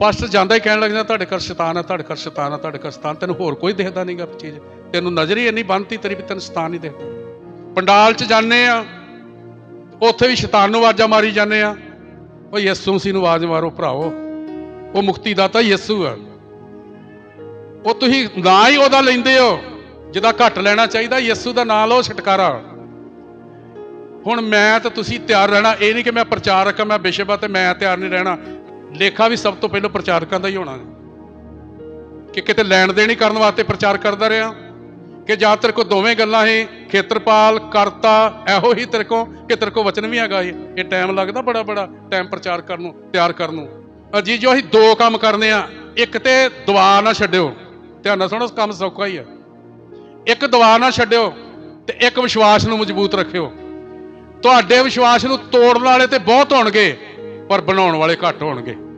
Pastor ਜਾਂਦਾ ਹੀ ਕਹਿਣ ਲੱਗ ਜਾਂਦਾ, ਤੁਹਾਡੇ ਘਰ ਸ਼ੈਤਾਨ ਹੈ ਤੁਹਾਡੇ ਘਰ ਸ਼ੈਤਾਨ ਹੈ ਤੁਹਾਡੇ ਘਰ ਸ਼ੈਤਾਨ। ਤੈਨੂੰ ਹੋਰ ਕੋਈ ਦਿਖਦਾ ਨਹੀਂਗਾ ਚੀਜ਼। ਤੈਨੂੰ ਨਜ਼ਰ ਹੀ ਇੰਨੀ ਬੰਨਤੀ ਤੇਰੀ ਵੀ ਤੈਨੂੰ ਸ਼ੈਤਾਨ ਹੀ ਦਿਖਦਾ। ਪੰਡਾਲ 'ਚ ਜਾਂਦੇ ਆ, ਉੱਥੇ ਵੀ ਸ਼ੈਤਾਨ ਨੂੰ ਆਵਾਜ਼ਾਂ ਮਾਰੀ ਜਾਂਦੇ ਆ। ਉਹ ਯਿਸੂ ਮਸੀਹ ਨੂੰ ਆਵਾਜ਼ ਮਾਰੋ ਭਰਾਓ ਉਹ ਮੁਕਤੀ ਦਾਤਾ ਯਿਸੂ ਆ। ਉਹ ਤੁਸੀਂ ਨਾ ਹੀ ਉਹਦਾ ਲੈਂਦੇ ਹੋ, ਜਿਹਦਾ ਘੱਟ ਲੈਣਾ ਚਾਹੀਦਾ, ਯਿਸੂ ਦਾ ਨਾਂ ਲਓ ਛਟਕਾਰਾ। ਹੁਣ ਮੈਂ ਤਾਂ ਤੁਸੀਂ ਤਿਆਰ ਰਹਿਣਾ, ਇਹ ਨਹੀਂ ਕਿ ਮੈਂ ਪ੍ਰਚਾਰਕ ਆ, ਮੈਂ ਬਿਸ਼ਪ ਆ ਤੇ ਮੈਂ ਤਿਆਰ ਨਹੀਂ ਰਹਿਣਾ। ਲੇਖਾ ਵੀ ਸਭ ਤੋਂ ਪਹਿਲਾਂ ਪ੍ਰਚਾਰਕਾਂ ਦਾ ਹੀ ਹੋਣਾ ਕਿ ਕਿਤੇ ਲੈਣ ਦੇਣ ਹੀ ਕਰਨ ਵਾਸਤੇ ਪ੍ਰਚਾਰ ਕਰਦਾ ਰਿਹਾ। ਕਿ ਜਾਂ ਤੇਰੇ ਕੋ ਦੋਵੇਂ ਗੱਲਾਂ ਹੀ ਖੇਤਰਪਾਲ, ਕਰਤਾ, ਇਹੋ ਹੀ ਤੇਰੇ ਕੋ ਕਿ ਤੇਰੇ ਕੋ ਵਚਨ ਵੀ ਹੈਗਾ ਇਹ ਇਹ ਟਾਈਮ ਲੱਗਦਾ ਬੜਾ ਬੜਾ ਟਾਈਮ ਪ੍ਰਚਾਰ ਕਰਨ ਨੂੰ, ਤਿਆਰ ਕਰਨ ਨੂੰ। ਅਜੀ ਜੋ ਅਸੀਂ ਦੋ ਕੰਮ ਕਰਨੇ ਆ, ਇੱਕ ਤੇ ਦੁਆ ਨਾ ਛੱਡਿਓ। ਧਿਆਨ ਨਾਲ ਸੁਣੋ ਕੰਮ ਸੌਖਾ ਹੀ ਆ। ਇੱਕ ਦੁਆ ਨਾ ਛੱਡਿਓ ਤੇ ਇੱਕ ਵਿਸ਼ਵਾਸ ਨੂੰ ਮਜ਼ਬੂਤ ਰੱਖਿਓ। ਤੁਹਾਡੇ ਵਿਸ਼ਵਾਸ ਨੂੰ ਤੋੜਨ ਵਾਲੇ ਤੇ ਬਹੁਤ ਹੋਣਗੇ। ਪਰ ਬਣਾਉਣ ਵਾਲੇ ਘੱਟ ਹੋਣਗੇ।